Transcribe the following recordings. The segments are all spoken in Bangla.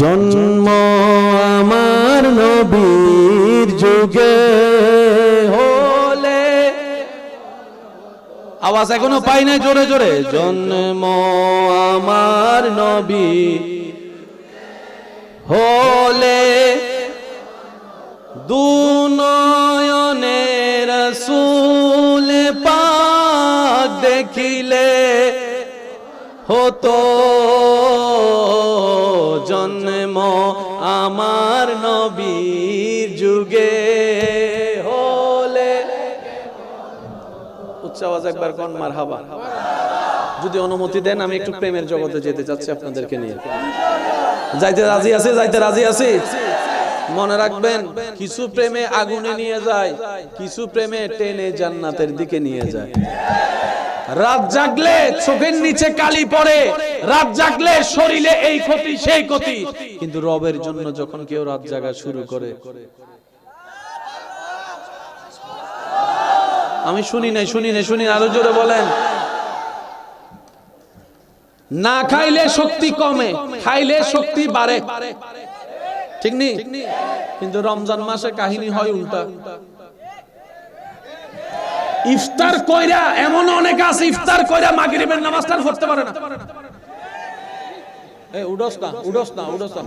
জন্ম আমার নবীর যুগে হলে। আওয়াজ এখনও পাই নাই জোরে জোরে। জন্ম আমার নবী হলে। দুনয়নের সুল পাক দেখিলে হতো। জন্ম আমার নবীর যুগে। হলে উচ্চ আওয়াজ একবার কোন মার হাবা যদি অনুমতি দেন, আমি একটু প্রেমের জগতে যেতে চাচ্ছি আপনাদেরকে নিয়ে। যাইতে রাজি আছে, যাইতে রাজি আছি। মনে রাখবেন, কিছু প্রেমে আগুনে নিয়ে যায়, কিছু প্রেমে টেনে জান্নাতের দিকে নিয়ে যায়। রাত জাগলে চোখের নিচে কালি পড়ে। রাত জাগলে শরীরে এই ক্ষতি, সেই ক্ষতি। কিন্তু রবের জন্য যখন কেউ রাত জাগা শুরু করে। আমি শুনি নাই শুনি নাই, শুনি আরও জোরে বলেন। না খাইলে শক্তি কমে, খাইলে শক্তি বাড়ে। ঠিক নি? কিন্তু রমজান মাসে কাহিনী হয় উল্টা। ইফতার কইরা এমন অনেক আছে ইফতার কইরা মাগরিবের নামাজটা পড়তে পারে না। এ উডস না উডস না উডস না।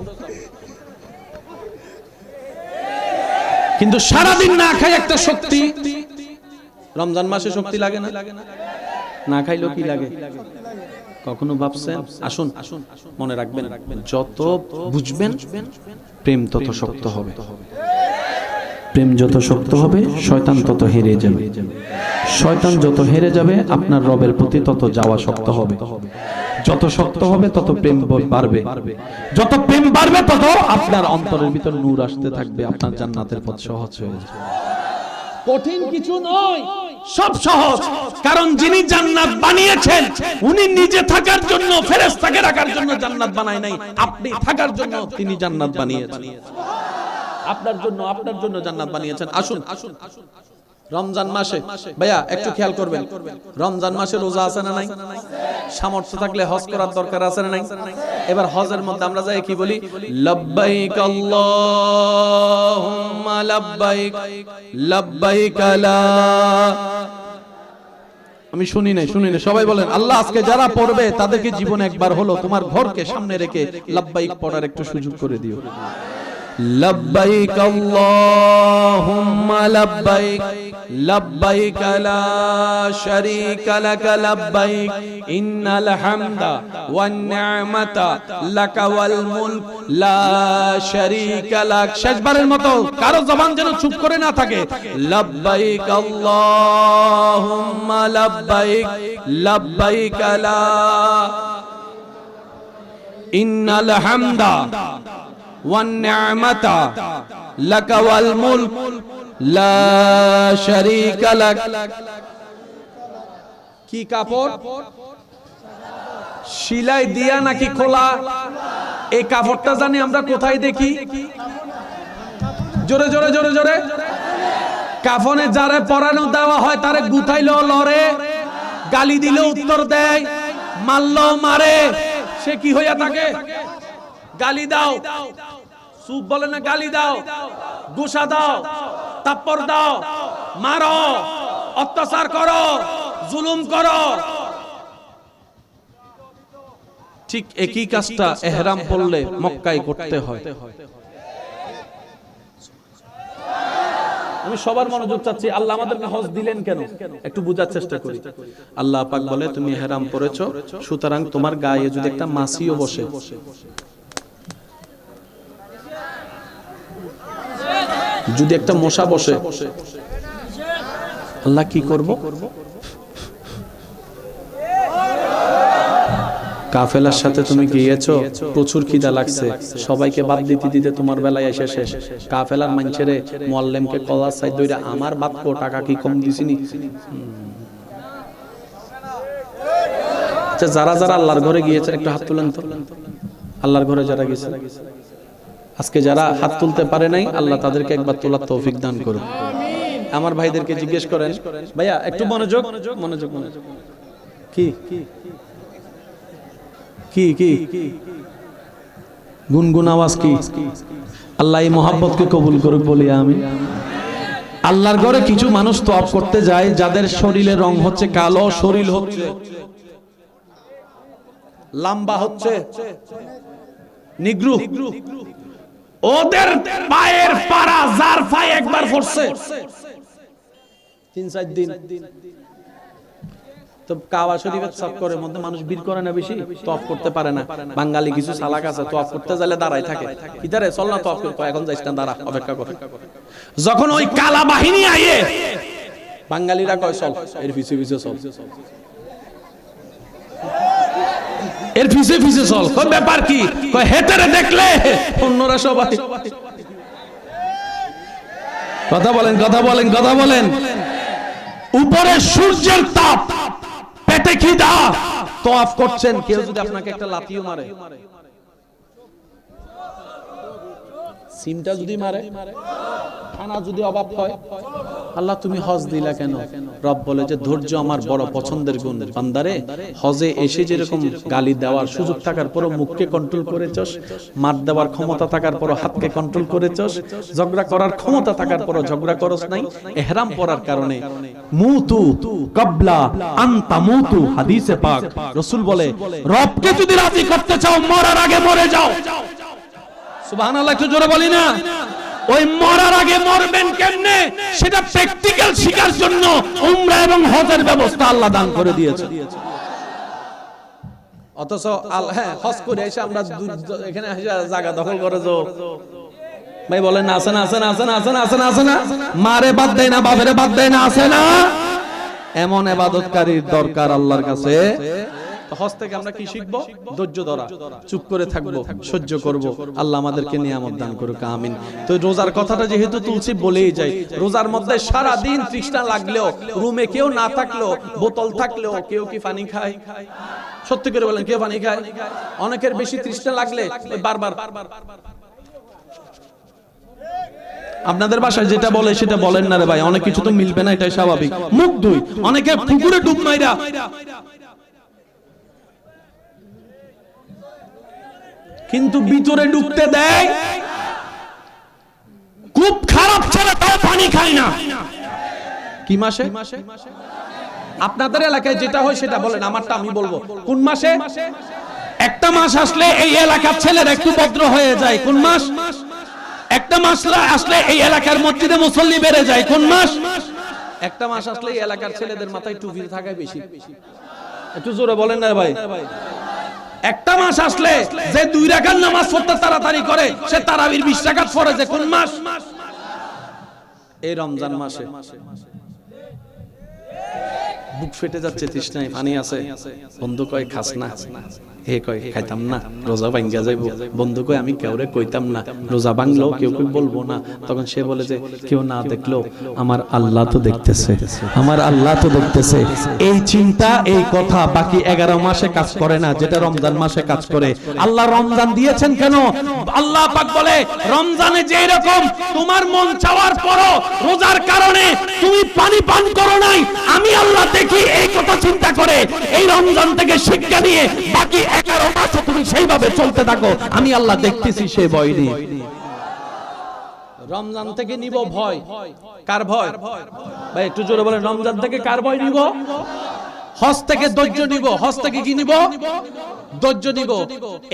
কিন্তু সারাদিন না খাই একটা শক্তি। রমজান মাসে শক্তি লাগে না? না খাইলেও কি লাগে? কখনো ভাবছেন? আসুন আসুন মনে রাখবেন যত বুঝবেন প্রেম তত শক্ত হবে। প্রেম যত শক্ত হবে শয়তান তত হেরে যাবে। শয়তান যত হেরে যাবে, আপনার রবের প্রতি তত যাওয়া শক্ত হবে। যত শক্ত হবে, তত প্রেম বাড়বে। যত প্রেম বাড়বে, তত আপনার অন্তরের ভিতর নূর আসতে থাকবে, আপনার জান্নাতের পথ সহজ হয়ে যাবে। কঠিন কিছু নয়, সব সহজ। কারণ যিনি জান্নাত বানিয়েছেন, উনি নিজে থাকার জন্য, ফেরেশতাকে রাখার জন্য জান্নাত বানায় নাই। আপনি থাকার জন্য তিনি জান্নাত বানিয়েছেন। আপনার জন্য আপনার জন্য জান্নাত বানিয়েছেন। আসুন আসুন। রমজান মাসে। ভাইয়া, একটু খেয়াল করবেন। রমজান মাসে রোজা আছে না নাই? সামর্থ্য থাকলে হজ করার দরকার আছে না নাই? এবার হজের মধ্যে আমরা যাই, কি বলি? লব্বাইক আল্লাহুম্মা লব্বাইক লব্বাইক লা আমি শুনি নাই শুনি নাই। সবাই বলেন, আল্লাহ আজকে যারা পড়বে, তাদেরকে জীবন একবার হলো তোমার ঘরকে সামনে রেখে লব্বাইক পড়ার একটু সুযোগ করে দিও। لبيك اللهم لبيك لبيك لا شريك لك لبيك إن الحمد والنعمة لك والملك لا شريك لك শেষবারের মতো কারো জবান যেন চুপ করে না থাকে لبيك اللهم لبيك لبيك لا إن الحمد والنعمة لك والملك لا شريك لك কি কাপড় শিলাই দিয়া নাকি খোলা এই কাপড়টা জানি আমরা কোথায় দেখি জোরে জোরে জোরে জোরে কাফনে যারে পরানো দেওয়া হয় তারে গুথাইলো লড়ে গালি দিলে উত্তর দেয় মারলো মারে সে কি হইয়া থাকে গালি দাও। সুপ বলে না গালি দাও। গুসা দাও। তাপ্পর দাও। মারো। অত্যাচার করো। জুলুম করো। ঠিক একই কাজটা এহরাম পড়লে মক্কায় করতে হয়। আমি সবার মনোযোগ চাচ্ছি আল্লাহ আমাদেরকে হজ দিলেন কেন? একটু বোঝার চেষ্টা করি। আল্লাহ পাক বলে তুমি হেরাম পড়েছো সুতরাং তোমার গায়ে যদি একটা মাসিও বসে যদি একটা মশা বসে আল্লাহ কি করব? কাফেলার সাথে তুমি গিয়েছো প্রচুর খিদা লাগছে। সবাইকে বাদ দিতে দিতে তোমার বেলায় এসে শেষ। কাফেলার মানছেরে মোয়াল্লেমকে কলার সাইড দইরা আমার বাপ কো টাকা কি কম দিছিনি? আচ্ছা যারা যারা আল্লাহর ঘরে গিয়েছে একটু হাত তুলেন তো। আল্লাহর ঘরে যারা গেছে আজকে যারা হাত তুলতে পারে নাই, আল্লাহ তাদেরকে একবার তোলার তৌফিক দান করুন আমার ভাইদেরকে জিজ্ঞেস করেন, ভাইয়া, একটু মনোযোগ মনোযোগ কি? কি কি? গুনগুন আওয়াজ কি? আল্লাহ এই মোহাব্বতকে কবুল করুক বলি আমি আল্লাহর ঘরে কিছু মানুষ তপ করতে যায়, যাদের শরীরে রং হচ্ছে কালো, শরীর হচ্ছে লম্বা হচ্ছে নিগ্রু। ওদের পায়ের পাড়া যার পায়ে একবার পড়ছে। তিন চার দিন। তো কাওয়া শরীফের চক্করের মধ্যে মানুষ বীর করে না বেশি? তফ করতে পারে না। বাঙালি কিছু সালাক আছে তফ করতে গেলে দাঁড়াই থাকে। ইধারে চল না তফ করে। এখন যাইস না দাঁড়া অপেক্ষা করে। যখন ওই কালা বাহিনী আইয়ে বাঙালিরা কয় চল এর পিছে পিছে চল। এর পিছে পিছে চল। কয়, ব্যাপার কি? কয় হেতারে দেখলে? অন্যরা সবাই। কথা বলেন কথা বলেন কথা বলেন। উপরে সূর্যের তাপ, পেটে খিদা। আপ করছেন, কেউ যদি আপনাকে একটা লাথিও মারে। সিমটা যদি মারে খানা যদি অভাব হয়, আল্লাহ তুমি হজ দিলা কেন? রব বলে যে, ধৈর্য আমার বড় পছন্দের গুণ। বান্দারে, হজে এসে যেরকম গালি দেওয়ার সুযোগ থাকার পরও মুখকে কন্ট্রোল করেছস, মার দেওয়ার ক্ষমতা থাকার পরও হাতকে কন্ট্রোল করেছস, ঝগড়া করার ক্ষমতা থাকার পরও ঝগড়া করস নাই, এহরাম পরার কারণে। মুতু কবলা আনতা মুতু, হাদিসে পাক। রাসূল বলে, রবকে যদি রাজি করতে চাও, মরার আগে মরে যাও। হ্যাঁ মারে বাদ দেয় না, বাপেরে বাদ দেয় না, আছে না? এমন এবাদতকারীর দরকার আল্লাহর কাছে। তো হজ থেকে আমরা কি শিখব? ধৈর্য ধরা। চুপ করে থাকব সহ্য করব। আল্লাহ আমাদেরকে নিয়ামত দান করুক আমিন। তো রোজার কথাটা যেহেতু তুলছি বলেই যাই। রোজার মধ্যে সারা দিন তৃষ্ণা লাগলেও রুমে কেউ না থাকলেও বোতল থাকলেও কেউ কি পানি খায়? সত্যি করে বলেন কেউ পানি খায়? অনেকের বেশি তৃষ্ণা লাগলে বারবার। আপনাদের বাসায় যেটা বলে সেটা বলেন না রে ভাই অনেক কিছু তো মিলবে না এটাই স্বাভাবিক। মুখ দুই অনেকে পুকুরে ডুব মাইরা কিন্তু ভিতরে ডুবতে দেয়। খুব খারাপ ছেলে, তাও পানি খায় না। কি মাসে? আপনাদের এলাকায় যেটা হয় সেটা বলেন, আমারটা আমি বলব। কোন মাসে? একটা মাস আসলে এই এলাকার ছেলেরা একটু ভদ্র হয়ে যায়। কোন মাস? একটা মাস আসলে এই এলাকার মসজিদে মুসল্লি বেড়ে যায়। কোন মাস? একটা মাস আসলে এই এলাকার ছেলেদের মাথায় টুপি থাকায় বেশি। একটু জোরে বলেন না ভাই। একটা মাস আসলে যে দুই রাখার নামাজ পড়তে তাড়াতাড়ি করে, সে তারাবির বিশ রাকাত পড়ে যে কোন মাস? এই রমজান মাসে। বুক ফেটে যাচ্ছে, তৃষ্ণায় পানি আছে, বন্ধু কয় খাস না। হে কয়, খাইতাম না, রোজা ভাঙ্গা যাইব। বন্ধু কয়, আমি কেউরে কইতাম না, রোজা ভাঙলো কেউ কেউ বলব না। তখন সে বলে যে, কেউ না দেখল আমার আল্লাহ তো দেখতেছে, আমার আল্লাহ তো দেখতেছে। এই চিন্তা, এই কথা বাকি এগারো মাসে কাজ করে না, যেটা রমজান মাসে কাজ করে। আল্লাহ রমজান দিয়েছেন কেন? আল্লাহ পাক বলে, রমজানে যে রকম তোমার মন চাওয়ার পরও রোজার কারণে তুমি পানি পান করো নাই। আমি আল্লাহ দেখি এই কথা চিন্তা করে, এই রমজান থেকে শিক্ষা নিয়ে বাকি এগারো মাসে তুমি সেইভাবে চলতে থাকো, আমি আল্লাহ দেখতেছি সে ভয় নিয়ে রমজান থেকে নিব ভয়। কার ভয়? ভাই, একটু জোরে বলেন, রমজান থেকে কার ভয় নিব? হজ থেকে ধৈর্য নিব। হজ থেকে কি নিব? ধৈর্য নিব।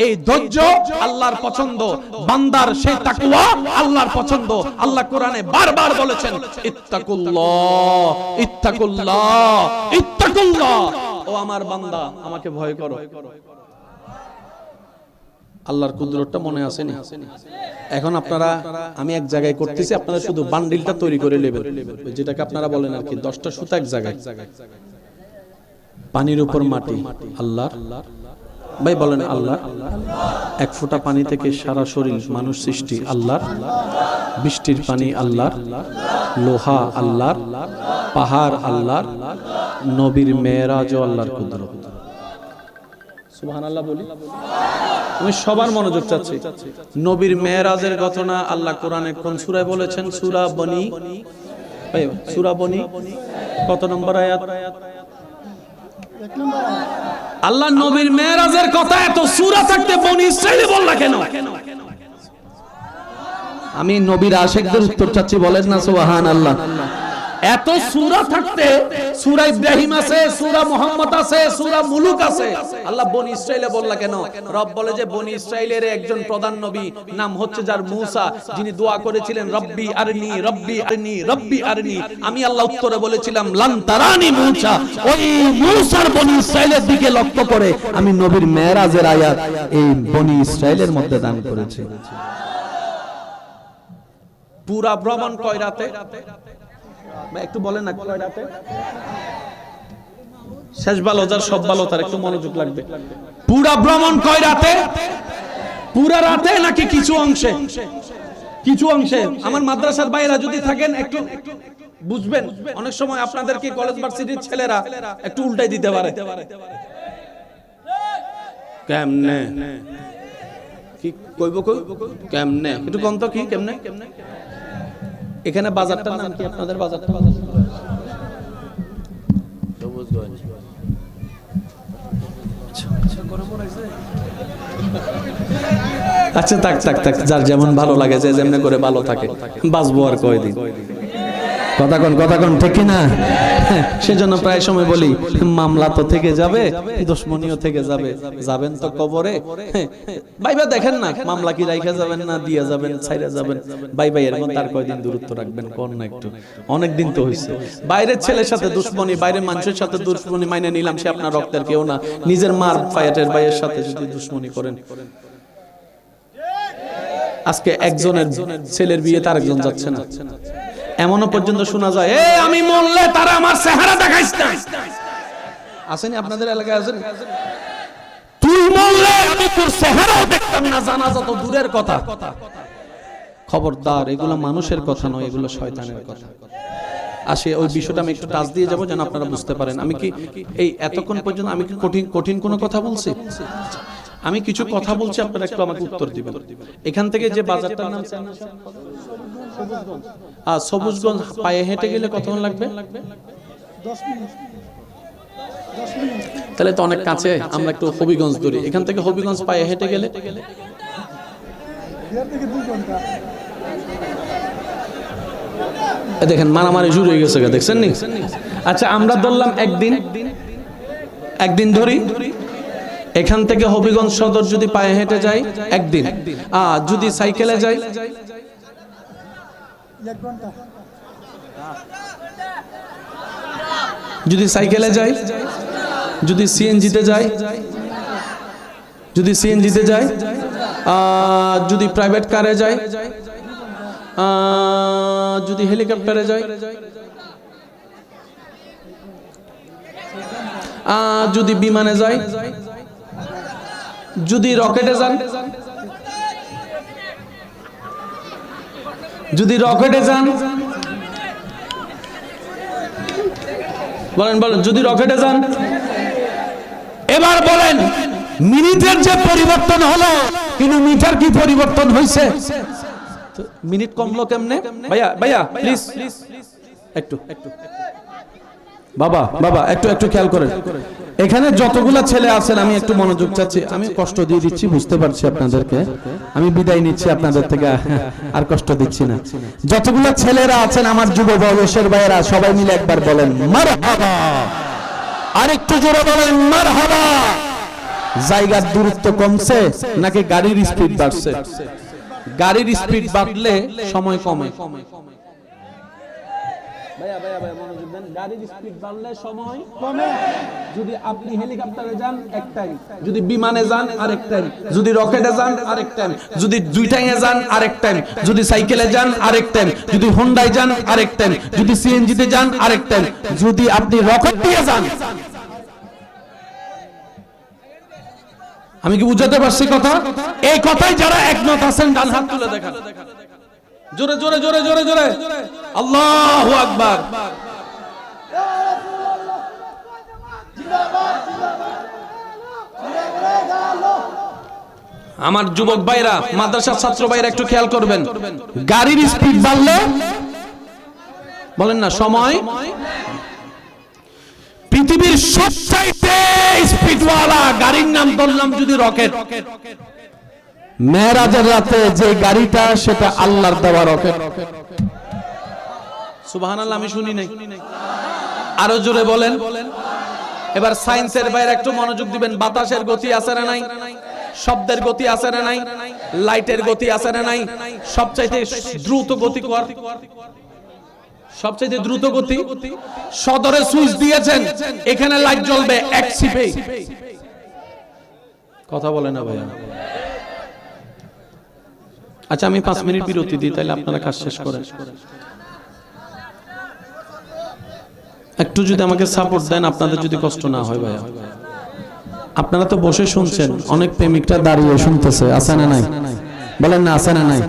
এই ধৈর্য আল্লাহর পছন্দ। বান্দার সেই তাকওয়া আল্লাহর পছন্দ। আল্লাহ কোরআনে বারবার বলেছেন, ইত্তাকুল্লাহ ইত্তাকুল্লাহ ইত্তাকুল্লাহ। ও আমার বান্দা, আমাকে ভয় করো। আল্লাহর কুদরতটা মনে আসেনি। এখন আপনারা, আমি এক জায়গায় করতেছি, আপনারা শুধু বান্ডিলটা তৈরি করে নেবেন। যেটাকে আপনারা বলেন আর কি, দশটা সুতা এক জায়গায়। পানির উপর মাটি, আল্লাহর। ভাই, বলেন আল্লাহ এক ফোঁটা পানি থেকে সারা শরীর মানুষ সৃষ্টি, আল্লাহর। বৃষ্টির পানি, আল্লাহর। লোহা, আল্লাহর। পাহাড়, আল্লাহর। নবীর মেয়েরাজও আল্লাহর কুদরত। সুবহানাল্লাহ বলি? আমি সবার মনোযোগ চাচ্ছি। নবীর মেয়েরাজের ঘটনা আল্লাহ কোরআনে কোন সূরায় বলেছেন? সূরা বনি সূরা বনি? কত নম্বর আয়াত? আল্লাহ নবীর মেয়েরাজের কথা এত সুরা থাকতে বনি কেন? আমি নবীর আশেকদের উত্তর চাচ্ছি, বলেন না সুবহান আল্লাহ এত সূরা থাকতে সূরা ইব্রাহিম আছে, সূরা মুহাম্মদ আছে, সূরা মুলুক আছে। আল্লাহ বনি ইসরাইলে বললা কেন? রব বলে যে বনি ইসরাইলের একজন প্রধান নবী, নাম হচ্ছে যার মূসা, যিনি দোয়া করেছিলেন, রব্বি আরনি রব্বি আরনি রব্বি আরনি। আমি আল্লাহ উত্তরে বলেছিলাম, লান তারানি মূসা। ওই মূসার বনি ইসরাইলের দিকে লক্ষ্য করে আমি নবীর মেরাজের আয়াত এই বনি ইসরাইলের মধ্যে দান করেছি। পুরা ভ্রমণ কয় রাতে? একটু বলেন না শেষ ভালো, যার সব ভালো, তার একটু মনোযোগ লাগবে। পুরা ভ্রমণ কয় রাতে? পুরা রাতে নাকি কিছু অংশে? কিছু অংশে। আমার মাদ্রাসার বাইরা যদি থাকেন, একটু বুঝবেন। অনেক সময় আপনাদেরকে কলেজ ভার্সিটির ছেলেরা একটু উল্টাই দিতে পারে। কেমনে? কি কইব কই? কেমনে? একটু কম তো কি? কেমনে? এখানে বাজারটার নাম কি আপনাদের বাজারটা আচ্ছা থাক থাক থাক যার যেমন ভালো লাগে যে যেমন করে ভালো থাকে বাঁচবো আর কয়দিন? কথা কোন কথা কোন ঠিক না সেজন্য প্রায় সময় বলি মামলা তো থেকে যাবে দুশ্মনীয় থেকে যাবে যাবেন তো কবরে। ভাইবা দেখেন না মামলা কি রাইখা যাবেন না দিয়ে যাবেন ছাইরা যাবেন। ভাই ভাই এর মধ্যে আর কয়দিন দূরত্ব রাখবেন কোন না একটু? অনেক দিন তো হইছে। বাইরের ছেলের সাথে দুশ্মনী বাইরের মানুষের সাথে দুশ্মনী মাইনে নিলাম সে আপনার রক্তের কেউ না। নিজের মার ফায়াটের ভাইয়ের সাথে যদি দুশ্মনী করেন। আজকে একজনের ছেলের বিয়ে তার একজন যাচ্ছে না। এমনও পর্যন্ত শোনা যায়, এ, আমি মরলে তারা আমার চেহারা দেখাইস না। আসেনি আপনাদের এলাকায় আছেন তুই মরলে আমি তোর চেহারাও দেখতাম না। জানাজা তো দূরের কথা। খবরদার, এগুলো মানুষের কথা নয়, এগুলো শয়তানের কথা। আসে, ওই বিষয়টা আমি একটু টাচ দিয়ে যাব যেন আপনারা বুঝতে পারেন। আমি কি এই এতক্ষণ পর্যন্ত আমি কি কঠিন কঠিন কোনো কথা বলছি? আমি কিছু কথা বলছি, আপনারা একটু আমাকে উত্তর দিবেন। এখান থেকে যে বাজারটার নাম আর সবুজগঞ্জ পায়ে হেঁটে গেলে কতক্ষণ লাগবে? তাহলে তো অনেক কাছে, আমরা একটু হবিগঞ্জ ধরি। এখান থেকে হবিগঞ্জ পায়ে হেঁটে গেলে? দেখেন, মারামারি শুরু হয়ে গেছে দেখছেন নি? আচ্ছা আমরা ধরলাম একদিন। একদিন ধরি। এখান থেকে হবিগঞ্জ সদর যদি পায়ে হেঁটে যাই একদিন। আর যদি সাইকেলে যাই যদি সাইকেলে যাই, যদি সিএনজিতে যাই, যদি সিএনজিতে যাই যদি প্রাইভেট কারে যাই যদি হেলিকপ্টারে যাই যদি বিমানে যাই, যদি রকেটে যান যদি রকেটে যান। বলেন বলেন, যদি রকেটে যান। এবার বলেন, মিনিটের যে পরিবর্তন হলো, কিন্তু মিটার কি পরিবর্তন হয়েছে মিনিট কমলো কেমনে? ভাইয়া ভাইয়া প্লিজ একটু একটু। বাবা বাবা, একটু একটু খেয়াল করেন। এখানে যতগুলা ছেলে আছেন, আমি একটু মনোযোগ চাচ্ছি। আমি কষ্ট দিয়ে দিচ্ছি, বুঝতে পারছি আপনাদেরকে। আমি বিদায় নিচ্ছি আপনাদের থেকে, আর কষ্ট দিচ্ছি না। যতগুলা ছেলেরা আছেন, আমার যুব বয়সের ভাইয়েরা, সবাই মিলে একবার বলেন মার হাবা আর একটু জোরে বলেন মার হাবা জায়গার দূরত্ব কমছে, নাকি গাড়ির স্পিড বাড়ছে? গাড়ির স্পিড বাড়লে সময় কমে। ভাইয়া ভাইয়া ভাইয়া মনোযোগ দেন। গাড়ির স্পিড বাড়লে সময় কমে। যদি আপনি হেলিকপ্টারে যান এক টাইম যদি বিমানে যান আরেক টাইম যদি রকেটে যান আরেক টাইম যদি দুইটাঙে যান আরেক টাইম যদি সাইকেলে যান আরেক টাইম যদি হোন্ডায় যান আরেক টাইম যদি সিএনজিতে যান আরেক টাইম যদি আপনি রকেট দিয়ে যান। আমি কি বুঝাতে পারছি কথা? এই কথাই যারা একমত আছেন ডান হাত তুলে দেখান। জোরে জোরে জোরে জোরে জোরে। আল্লাহ আকবার। আমার যুবক ভাইরা, মাদ্রাসার ছাত্র ভাইরা একটু খেয়াল করবেন। গাড়ির স্পিড বাড়লে, বলেন না, সময়? পৃথিবীর সবচাইতে স্পিডওয়ালা গাড়ির নাম ধরলাম যদি রকেট মেরাজের রাতে যে গাড়িটা, সেটা আল্লাহর দেওয়া রকেট। আমি শুনি নাই। আরও জোরে বলেন। এবার সায়েন্সের বাইরে একটু মনোযোগ দিবেন। বাতাসের গতি না নাই? শব্দের গতি না নাই? লাইটের গতি না নাই? সবচাইতে দ্রুত গতি সবচাইতে দ্রুত গতি? সদরে সুইচ দিয়েছেন। এখানে লাইট জ্বলবে, এক সিপে কথা বলে না ভাইয়া। আচ্ছা আমি পাঁচ মিনিট বিরতি দিই তাহলে আপনারা কাজ শেষ করেন। একটু যদি আমাকে সাপোর্ট দেন আপনাদের যদি কষ্ট না হয় ভাইয়া। আপনারা তো বসে শুনছেন অনেক প্রেমিকটা দাঁড়িয়ে শুনতেছে আছে না নাই? বলেন না আছে না নাই?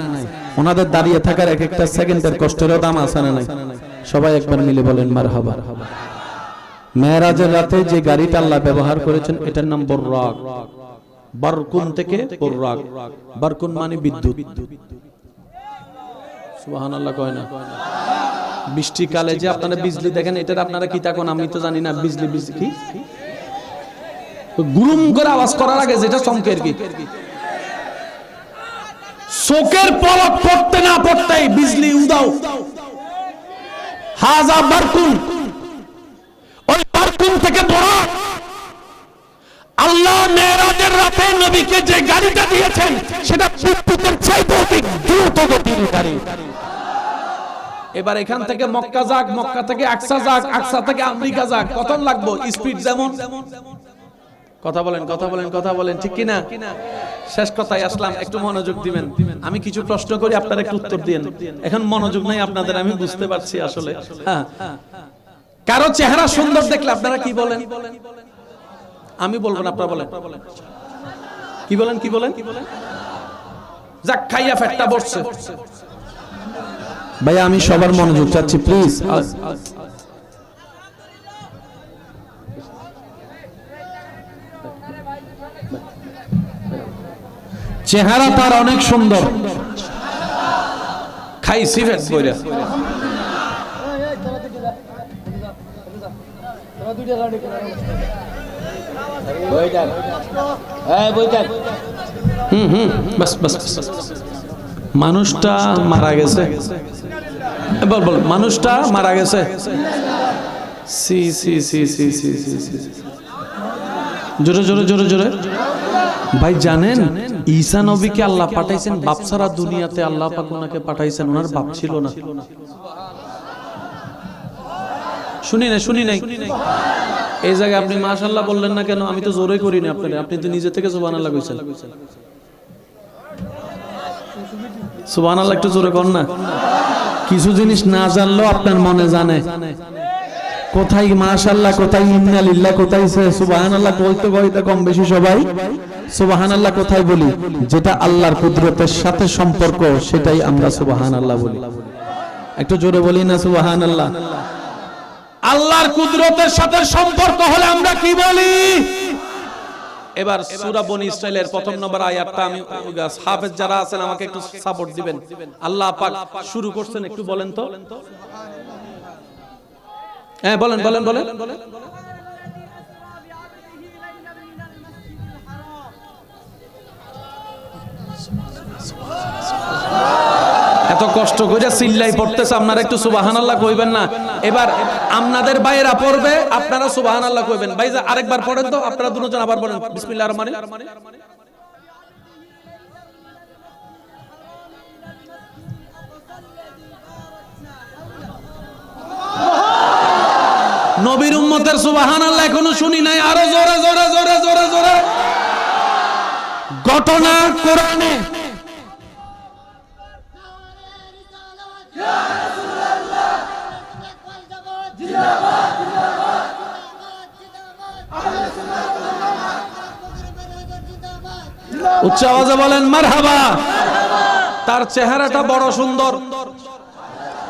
ওনাদের দাঁড়িয়ে থাকার এক একটা সেকেন্ডের কষ্টেরও দাম আছে না নাই? সবাই একবার মিলে বলেন মার হাবা মেয়েরাজের রাতে যে গাড়িটা আল্লাহ ব্যবহার করেছেন এটার নাম বর্রাক। বারকুন থেকে বর্রাক বারকুন মানে বিদ্যুৎ। সুবহানাল্লাহ কয় না। বৃষ্টিকালে যে আপনারা বিজলি দেখেন এটার আপনারা কি আমি তো জানি না বিজলি বিজলি কি? গুরুম করে আওয়াজ করার আগে যেটা কি? চোখের পলক পড়তে না পড়তেই বিজলি উদাও। হাজা বারকুন। ওই বারকুন থেকে বড় আল্লাহ মেয়েরাজের রাতে নবীকে যে গাড়িটা দিয়েছেন, সেটা বিদ্যুতের চাইতে অধিক দ্রুত গতির গাড়ি। এবার এখান থেকে মক্কা যাক, মক্কা থেকে আকসা যাক, আকসা থেকে আমেরিকা যাক কত লাগবো? স্পিড যেমন। কথা বলেন কথা বলেন কথা বলেন, ঠিক কিনা? শেষ কথায় আসলাম, একটু মনোযোগ দিবেন। আমি কিছু প্রশ্ন করি, আপনারা একটু উত্তর দিন এখন মনোযোগ নাই আপনাদের, আমি বুঝতে পারছি আসলে। হ্যাঁ। কারও চেহারা সুন্দর দেখলে আপনারা কি বলেন? আমি বলব না আপনারা বলেন। কি বলেন কি বলেন? যাক খাইয়া ফেটটা বসছে। ভাই আমি সবার মনোযোগ চাচ্ছি প্লিজ চেহারা তার অনেক সুন্দর। খাই সিভেট বইরা মানুষটা মারা গেছে। বল বল, মানুষটা মারা গেছে। সি সি সি সি সি সি জোরে জোরে জোরে জোরে। ভাই, জানেন, ঈসা নবীকে আল্লাহ পাঠাইছেন, বাপ ছাড়া দুনিয়াতে আল্লাহ পাক পাঠাইছেন ওনার বাপ ছিল না। শুনি নাই শুনি নাই। এই জায়গায় আপনি মাশাল্লাহ বললেন না কেন? আমি তো জোরে করি না আপনার। আপনি তো নিজে থেকে সুবহানাল্লাহ কইছেন। সুবহানাল্লাহ একটু জোরে কর না। কিছু জিনিস না জানলেও আপনার মনে জানে। কোথায় মাশাল্লাহ কোথায় ইন্নালিল্লাহ, কোথায় সুবহানাল্লাহ, কইতে কইতে কম বেশি সবাই সুবহানাল্লাহ কোথায় বলি? যেটা আল্লাহর কুদরতের সাথে সম্পর্ক, সেটাই আমরা সুবহানাল্লাহ বলি। একটু জোরে বলি না সুবহানাল্লাহ? আল্লাহর কুদরতের সাথে সম্পর্ক হলে আমরা কি বলি? এবার সূরা বনি ইসরাইলের প্রথম নম্বর আয়াতটা আমি হাফেজ যারা আছেন, আমাকে একটু সাপোর্ট দিবেন। আল্লাহ পাক শুরু করছেন, একটু বলেন তো। হ্যাঁ বলেন বলেন বলেন। এত কষ্ট করে চিল্লাই পড়তেছে, আপনারা একটু সুবাহানাল্লাহ কইবেন না। এবার আপনাদের বাইরা পড়বে, আপনারা সুবাহানাল্লাহ কইবেন। ভাই আরেকবার পড়েন তো, আপনারা দুজন আবার পড়েন। বিসমিল্লাহির রহমানির নবীর উম্মতের সুবহানাল্লাহ এখনও শুনি নাই। আরও জোরে জোরে জোরে জোরে জোরে। ঘটনা কোরআনে উচ্চ আওয়াজে বলেন মারহাবা তার চেহারাটা বড় সুন্দর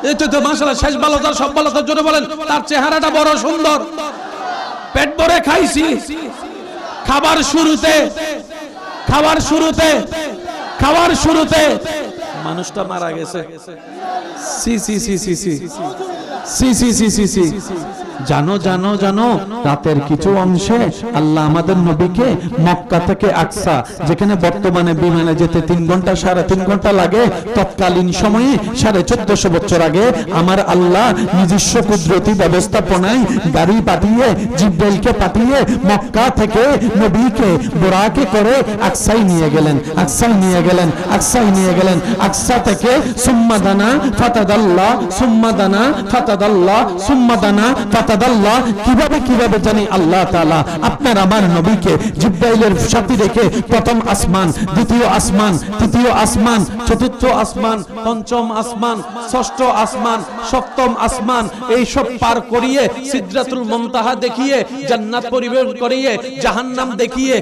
এই তো মাশাআল্লাহ শেষ ভালো তার সব ভালো তার জন্য বলেন তার চেহারাটা বড় সুন্দর পেট ভরে খাইছি খাবার শুরুতে খাবার শুরুতে খাবার শুরুতে মানুষটা মারা গেছে সি সি সি সি সি সি সি সি সি সি জানো জানো জানো, রাতের কিছু অংশে আল্লাহ আমাদের নবীকে মক্কা থেকে আকসা, যেখানে বর্তমানে বিমানে যেতে তিন ঘণ্টা, সাড়ে তিন ঘণ্টা লাগে, তৎকালীন সময়ে সাড়ে চোদ্দশো বছর আগে আমার আল্লাহ নিজস্ব কুদরতি ব্যবস্থাপনায় গাড়ি পাঠিয়ে, জিব্রাইলকে পাঠিয়ে মক্কা থেকে নবীকে, বোরাকে করে আকসাই নিয়ে গেলেন আকসাই নিয়ে গেলেন আকসাই নিয়ে গেলেন, আকসা থেকে সুম্মাদানা ফাতাদাল্লাহ সুম্মাদানা ফাতাদাল্লাহ সুম্মাদানা ফাতাদাল্লাহ কীভাবে কীভাবে জানি আল্লাহ তাআলা আপনার আমার নবীকে জিব্রাইলের সাথে রেখে প্রথম আসমান, দ্বিতীয় আসমান, তৃতীয় আসমান, চতুর্থ আসমান, পঞ্চম আসমান, ষষ্ঠ আসমান, সপ্তম আসমান এই সব পার করিয়ে সিদরাতুল মুনতাহা দেখিয়ে, জান্নাত পরিবেশ করিয়ে, জাহান্নাম দেখিয়ে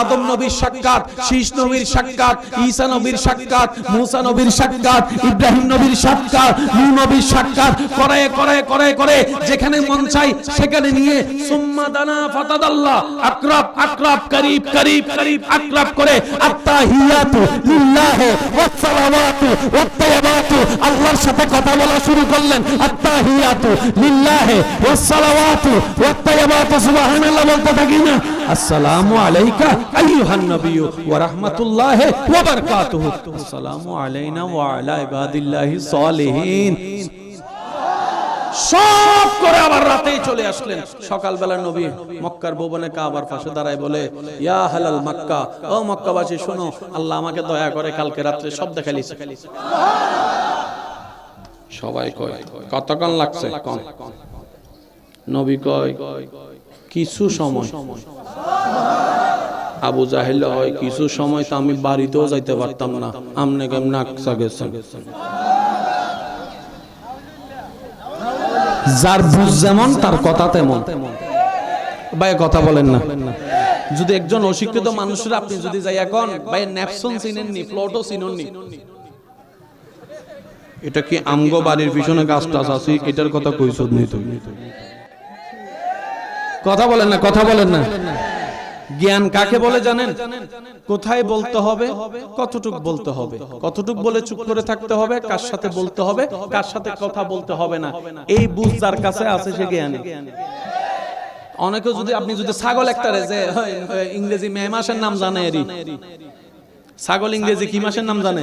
আদম নবীর সাক্ষাৎ, শীষ নবীর সাক্ষাৎ, ঈসা নবীর সাক্ষাৎ, মুসা নবীর সাক্ষাৎ, ইব্রাহিম নবীর সাক্ষাৎ, নূহ নবীর সাক্ষাৎ, করে করে করে করে, যেখানে মন চাই সেখানে নিয়ে সুম্মা দানা ফাতাদাল্লাহ, আকরাব আকরাব, করিব করিব করিব, আকরাব করে আত্তাহিয়াতু লিল্লাহি ওয়াস সালাওয়াতু ওয়াত তাইয়্যিবাতু আল্লাহর সাথে কথা বলা শুরু করলেন আত্তাহিয়াতু লিল্লাহি ওয়াস সালাওয়াতু ওয়াত তাইয়্যিবাতু সুবহানাল্লাহ বলতে থাকি না। আসসালামু আলাইকা আইয়ুহান নবিয়্যু ওয়া রাহমাতুল্লাহি ওয়া বারাকাতুহু। আসসালামু আলাইনা ওয়া আলা ইবাদিল্লাহিস সালিহিন। সব করে আবার রাতেই চলে আসলেন। সকালবেলা নবী মক্কার ভুবনে কাবার পাশে দাঁড়ায় বলে, ইয়া হালাল মক্কা, ও মক্কাবাসী, শোনো, আল্লাহ আমাকে দয়া করে কালকে রাত্রে সব দেখালিছে সবাই কয়, কতক্ষণ লাগছে? কন। নবী কয়, কিছু সময়। আবু জাহেল হয় কিছু সময় তো আমি বাড়িতেও যাইতে পারতাম না। আমনে কেমন আকসা গেছেন। যার বুঝ যেমন, তার কথা তেমন। ভাই, কথা বলেন না। যদি একজন অশিক্ষিত মানুষের আপনি যদি যাই এখন, ভাই ন্যাপসন চিনেননি প্লটও চিনেননি। এটা কি আমগো বাড়ির পিছনে গাছ টাছ আছে, এটার কথা কইছ নি তুমি কথা বলেন না, কথা বলেন না। জ্ঞান কাকে বলে জানেন? কোথায় বলতে হবে? কতটুক বলতে হবে? কতটুক বলে চুপ করে থাকতে হবে? কার সাথে বলতে হবে? কার সাথে কথা বলতে হবে না? এই বুঝ যার কাছে আছে সে জ্ঞানী। অনেকে যদি আপনি যদি ছাগল একটা যে ইংরেজি মে মাসের নাম জানে এরই। ছাগল ইংরেজি কি মাসের নাম জানে?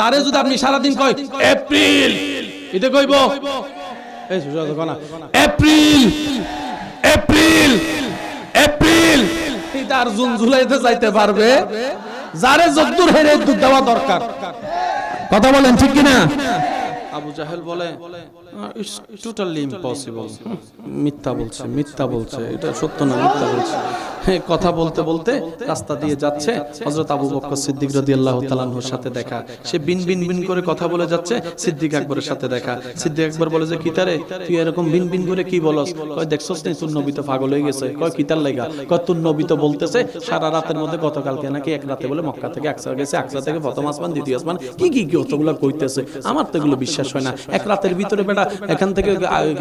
তারে যদি আপনি সারাদিন কয় এপ্রিল! এটা কইব? এই এপ্রিল! এপ্রিল! আর জুন জুলাইতে যাইতে পারবে যারে যদ্দুর হেরে দেওয়া দরকার। কথা বলেন ঠিক কিনা? আবু জাহেল বলে ইটস টোটালি ইম্পসিবল মিথ্যা বলছে মিথ্যা বলছে এটা সত্য না মিথ্যা বলছে। কথা বলতে বলতে রাস্তা দিয়ে যাচ্ছে। হযরত আবু বকর সিদ্দিক রাদিয়াল্লাহু তাআলার সাথে দেখা। সে বিন বিন বিন করে কথা বলে যাচ্ছে সিদ্দিক আকবরের সাথে দেখা। সিদ্দিক আকবর বলে যে কিতারে তুই এরকম বিন বিন করে কি বলস? কয় দেখছস নি তোর নবী তো পাগল হয়ে গেছে। কয় কিতার লাগা? কয় তোর নবী তো বলতেছে সারা রাতের মধ্যে গতকালকে নাকি এক রাতে বলে মক্কা থেকে আকসা গেছে আকসা থেকে প্রথম আসমান দ্বিতীয় আসমান কি কি কি অতগুলো কইতেছে? আমার তো এগুলো বিশ্বাস হয় না। এক রাতের ভিতরে বেটা এখান থেকে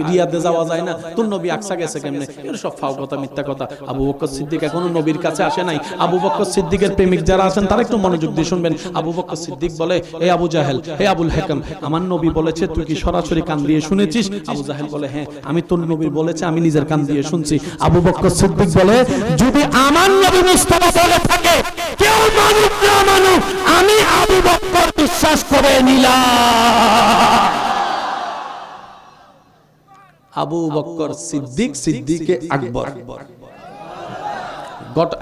রিয়াদে যাওয়া যায় না। তোর নবী আকসা গেছে কেমনে? এর সব ফাও কথা, মিথ্যা কথা। আবু বকর সিদ্দিক এখনও নবীর কাছে আসে নাই। আবু বকর সিদ্দিকের প্রেমিক যারা আছেন, তারা একটু মনোযোগ দিয়ে শুনবেন। আবু বকর সিদ্দিক বলে হে আবু জাহেল হে আবুল হেকাম, আমার নবী বলেছে, তুই কি সরাসরি কান দিয়ে শুনেছিস? আবু জাহেল বলে হ্যাঁ আমি তোর নবীর বলেছে, আমি নিজের কান দিয়ে শুনছি। আবু বকর সিদ্দিক বলে, যদি আমার নবী মুস্তাফা বলে থাকে, কেউ মানুক না মানুক আমি আবু বকর বিশ্বাস করে নিলাম। আবু বক্কর সিদ্দিক, সিদ্দিকে আকবর।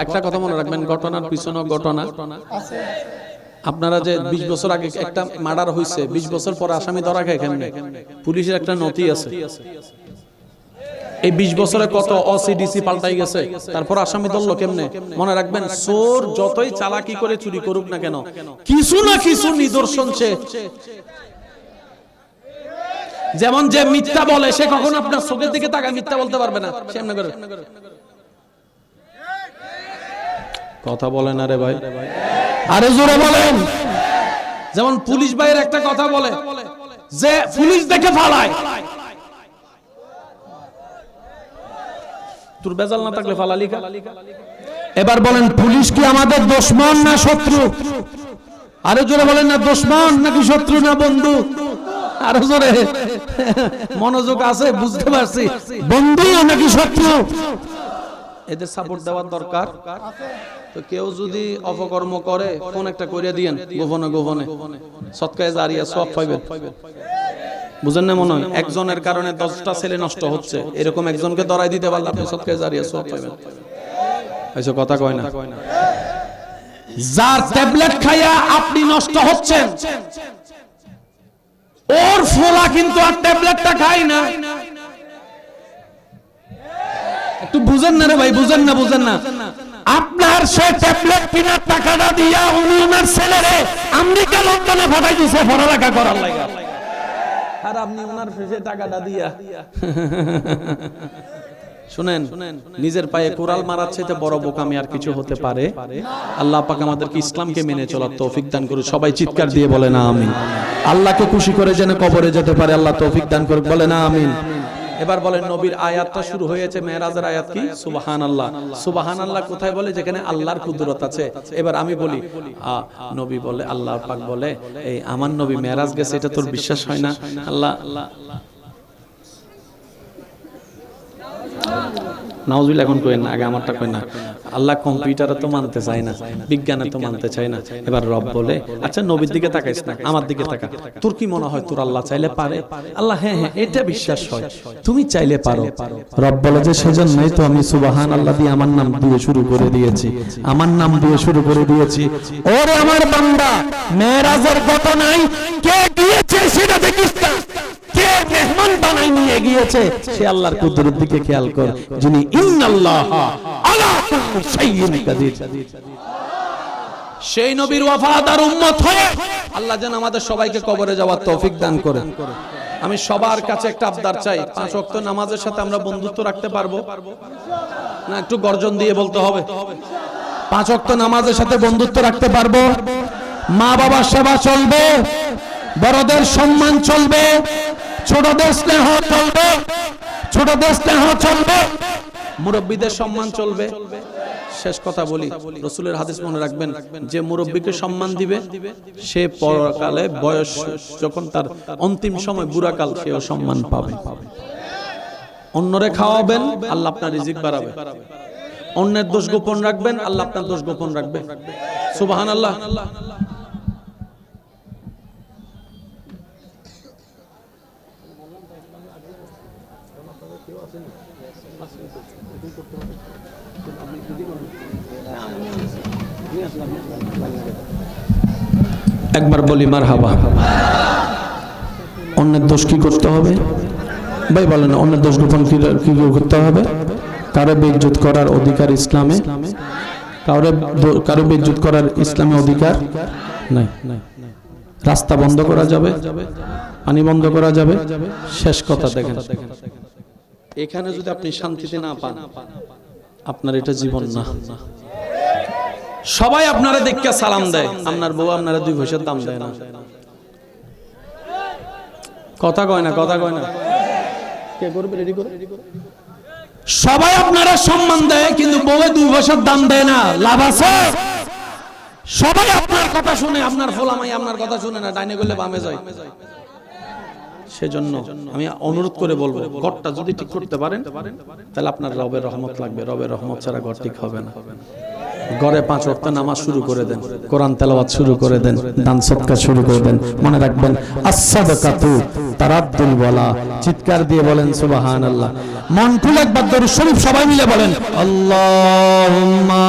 একটা কথা মনে রাখবেন, ঘটনার পিছনে ঘটনা। আপনারা যে 20 বছর আগে একটা মার্ডার হয়েছে 20 বছর পর আসামি ধরা খায় পুলিশের একটা নথি আছে। এই 20 বছরে কত অসিডিসি পাল্টাই গেছে? তারপর আসামি ধরলো কেমনে? মনে রাখবেন, চোর যতই চালাকি করে চুরি করুক না কেন, কিছু না কিছু নিদর্শন সে। যেমন যে মিথ্যা বলে, সে কখনো আপনার চোখের দিকে তাকায়, মিথ্যা বলতে পারবে না। সে এমনি করে। কথা বলেন আরে ভাই। আরে জোরে বলেন। যেমন পুলিশ ভাইয়ের একটা কথা বলে, যে পুলিশ দেখে ফালায় তোর বেজাল না থাকলে ফালালি কা? এবার বলেন পুলিশ কি আমাদের দুশ্মন না শত্রু? আরে জোরে বলেন না দুশ্মন নাকি শত্রু না বন্ধু? আরও জোরে। মনোযোগ আছে বুঝতে পারছি। বন্ধু নাকি শত্রু? এদের সাপোর্ট দেওয়ার দরকার। তো কেউ যদি অপকর্ম করে ফোন একটা করে দিয়েন গোপনে গোপনে। সৎকায় জারিয়া সব পাইবেন। বুঝেন না মনে হয়? একজনের কারণে দশটা ছেলে নষ্ট হচ্ছে। এরকম একজনকে দরাই দিতে পারলে আপনি সৎকায় জারিয়া সব এসব কথা কয় না। যার ট্যাবলেট খাইয়া আপনি নষ্ট হচ্ছেন, ওর ফোলা কিন্তু আর ট্যাবলেটটা খাই না। একটু বুঝেন না রে ভাই, বুঝেন না বুঝেন না। আপনার সে ট্যাবলেট কেনার টাকাটা দিয়া উনি ওনার ছেলেরে আমেরিকা, লন্ডনে দিছে পড়ালেখা করার লাগে। আর আপনি ওনার ফেসে টাকাটা দিয়া। শুনেন, নিজের পায়ে কোরাল মারার চাইতে বড় বোকামি আর কিছু হতে পারে? আল্লাহ পাক আমাদেরকে ইসলামকে মেনে চলার তৌফিক দান করুক। সবাই চিৎকার দিয়ে বলে না আমিন। আল্লাহকে খুশি করে যেন কবরে যেতে পারে, আল্লাহ তৌফিক দান করুক। বলে না আমিন। এবার বলেন নবীর আয়াতটা শুরু হয়েছে মেরাজের আয়াত কি? সুবাহান আল্লাহ সুবাহান আল্লাহ কোথায় বলে? যেখানে আল্লাহর কুদরত আছে। এবার আমি বলি নবী বলে, আল্লাহ পাক বলে, এই আমার নবী মেরাজ গেছে, এটা তোর বিশ্বাস হয় না? আল্লাহ আল্লাহ নাউজুল এখন কই না, আগে আমারটা কই না। আল্লাহ কম্পিউটারে তো মানতে চায় না, বিজ্ঞানে তো মানতে চায় না। এবার রব বলে আচ্ছা নবীর দিকে তাকাইস না, আমার দিকে তাকা। তোর কি মনে হয়, তোর আল্লাহ চাইলে পারে? আল্লাহ হ্যাঁ হ্যাঁ এটা বিশ্বাস হয়। তুমি চাইলে পারো। রব বলে যে, সেজন্যই তো আমি সুবাহান আল্লাহ দিয়ে আমার নাম দিয়ে শুরু করে দিয়েছি। আমার নাম দিয়ে শুরু করে দিয়েছি। ওরে আমার বান্দা মেরাজের ঘটনায় কে গিয়েছে সেটা দেখিস না। আল্লাহ যেন আমাদের সবাইকে কবরে যাওয়ার তৌফিক দান আমি সবার কাছে একটা আবদার চাই, পাঁচ ওয়াক্ত নামাজের সাথে আমরা বন্ধুত্ব রাখতে পারব? না, একটু গর্জন দিয়ে বলতে হবে। পাঁচ ওয়াক্ত নামাজের সাথে বন্ধুত্ব রাখতে পারব? মা বাবার সেবা চলবে, বড়দের সম্মান চলবে ছোটদের স্নেহ চলবে। ছোটদের স্নেহ চলবে। মুরব্বীদের সম্মান চলবে। শেষ কথা বলি, রসুলের হাদিস মনে রাখবেন, যে মুরব্বীকে সম্মান দিবে, সে পরকালে বয়স যখন তার অন্তিম সময় বুড়াকাল, সেও সম্মান পাবে। অন্যরে খাওয়াবেন, আল্লাহ আপনার রিজিক বাড়াবে। অন্যের দোষ গোপন রাখবেন, আল্লাহ আপনার দোষ গোপন রাখবে। সুবাহান আল্লাহ একবার বলি মার হাবা অন্যের দোষ কি করতে হবে? ভাই বলেন, অন্যের দোষ গোপন কি করতে হবে? কারও বেজ্জত করার অধিকার ইসলামে? কারও কারও বেজ্জত করার ইসলামে অধিকার নাই। রাস্তা বন্ধ করা যাবে? পানি বন্ধ করা যাবে? শেষ কথা দেখেন। এখানে যদি আপনি শান্তিতে না পান, আপনার এটা জীবন না। সবাই আপনারা দেখকে সালাম দেয়। আপনার বউ আপনারা দুই পয়সার দাম দেয় না। কথা কয় না কথা কয় না। কে করবে রেডি করে? সবাই আপনারা সম্মান দেয় কিন্তু বউয়ে দুই পয়সার দাম দেয় না। লাভ আছে? সবাই আপনার কথা শুনে আপনার ফোলামাই আপনার কথা শুনে না ডাইনে করলে বামে যায়। সেজন্য আমি অনুরোধ করে বলব ঘরটা যদি ঠিক করতে পারেন তাহলে আপনার রবের রহমত লাগবে। রবের রহমত ছাড়া ঘর ঠিক হবে না। ঘরে পাঁচ ওয়াক্ত নামাজ শুরু করে দেন, কোরআন তেলাওয়াত শুরু করে দেন, দান সৎকার শুরু করে দেন। মনে রাখবেন আসাদাকাতু তারাদ্দুল বলা চিৎকার দিয়ে বলেন, সুবহানাল্লাহ। মন খুলে একবার দরুদ শরীফ সবাই মিলে বলেন, আল্লাহুম্মা